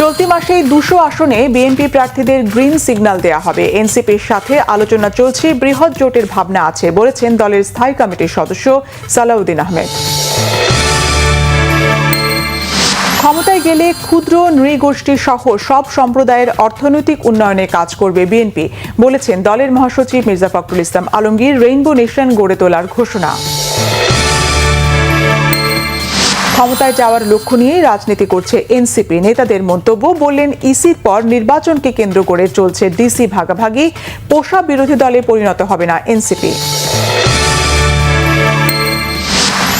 চলতি মাসেই দুশো আসনে বিএনপি প্রার্থীদের গ্রিন সিগন্যাল দেওয়া হবে। এনসিপির সাথে আলোচনা চলছে, বৃহৎ জোটের ভাবনা আছে, বলেছেন দলের স্থায়ী কমিটির সদস্য সালাউদ্দিন আহমেদ। ক্ষমতায় গেলে ক্ষুদ্র নৃগোষ্ঠী সহ সব সম্প্রদায়ের অর্থনৈতিক উন্নয়নে কাজ করবে বিএনপি, বলেছেন দলের মহাসচিব মির্জা ফখরুল ইসলাম আলমগীর রেইনবো নেশন গড়ে তোলার ঘোষণা। ক্ষমতায় যাওয়ার লক্ষ্য নিয়ে রাজনীতি করছে এনসিপি। নেতাদের মন্তব্য বললেন, ইসির পর নির্বাচনকে কেন্দ্র করে চলছে ডিসি ভাগাভাগি। পোষা বিরোধী দলে পরিণত হবে না এনসিপি।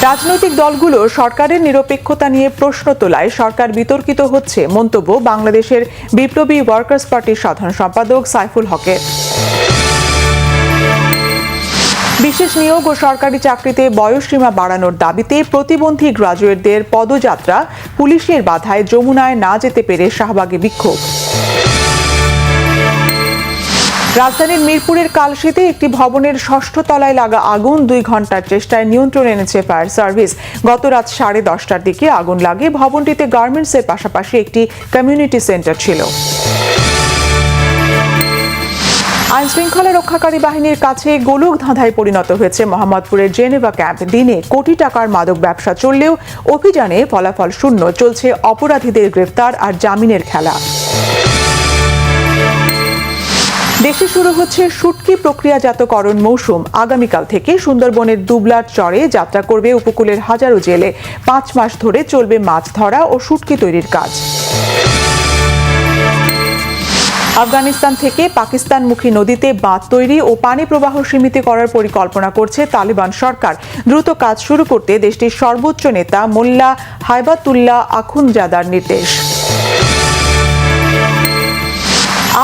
রাজনৈতিক দলগুলো সরকারের নিরপেক্ষতা নিয়ে প্রশ্ন তোলায় সরকার বিতর্কিত হচ্ছে মন্তব্য বাংলাদেশের বিপ্লবী ওয়ার্কার্স পার্টির সাধারণ সম্পাদক সাইফুল হকের। বিশেষ নিয়োগ ও সরকারি চাকরিতে বয়সসীমা বাড়ানোর দাবিতে প্রতিবন্ধী গ্রাজুয়েটদের পদযাত্রা পুলিশের বাধায় যমুনায় না যেতে পেরে শাহবাগে বিক্ষোভ। রাজধানীর মিরপুরের কালশিতে একটি ভবনের ষষ্ঠ তলায় লাগা আগুন দুই ঘণ্টার চেষ্টায় নিয়ন্ত্রণ এনেছে ফায়ার সার্ভিস। গত রাত সাড়ে দশটার দিকে আগুন লাগে। ভবনটিতে গার্মেন্টসের পাশাপাশি একটি কমিউনিটি সেন্টার ছিল। আইন শৃঙ্খলা রক্ষাকারী বাহিনীর কাছে গোলক ধাঁধায় পরিণত হয়েছে মোহাম্মদপুরের জেনেভা ক্যাম্প। দিনে কোটি টাকার মাদক ব্যবসা চললেও অভিযানে ফলাফল শূন্য। চলছে অপরাধীদের গ্রেফতার আর জামিনের খেলা। দেশে শুরু হচ্ছে শুটকি প্রক্রিয়াজাতকরণ মৌসুম। আগামীকাল থেকে সুন্দরবনের দুবলার চরে যাত্রা করবে উপকূলের হাজারো জেলে। পাঁচ মাস ধরে চলবে মাছ ধরা ও শুটকি তৈরির কাজ। আফগানিস্তান থেকে পাকিস্তানমুখী নদীতে বাঁধ তৈরি ও পানি প্রবাহ সীমিত করার পরিকল্পনা করছে তালিবান সরকার। দ্রুত কাজ শুরু করতে দেশটির সর্বোচ্চ নেতা মোল্লা হাইবাতুল্লাহ আখুনজাদার নির্দেশ।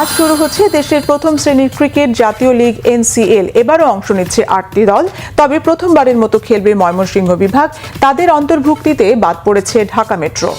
আজ শুরু হচ্ছে দেশের প্রথম শ্রেণির ক্রিকেট জাতীয় লীগ এনসিএল। এবারও অংশ নিচ্ছে আটটি দল। তবে প্রথমবারের মতো খেলবে ময়মনসিংহ বিভাগ। তাদের অন্তর্ভুক্তিতে বাদ পড়েছে ঢাকা মেট্রো।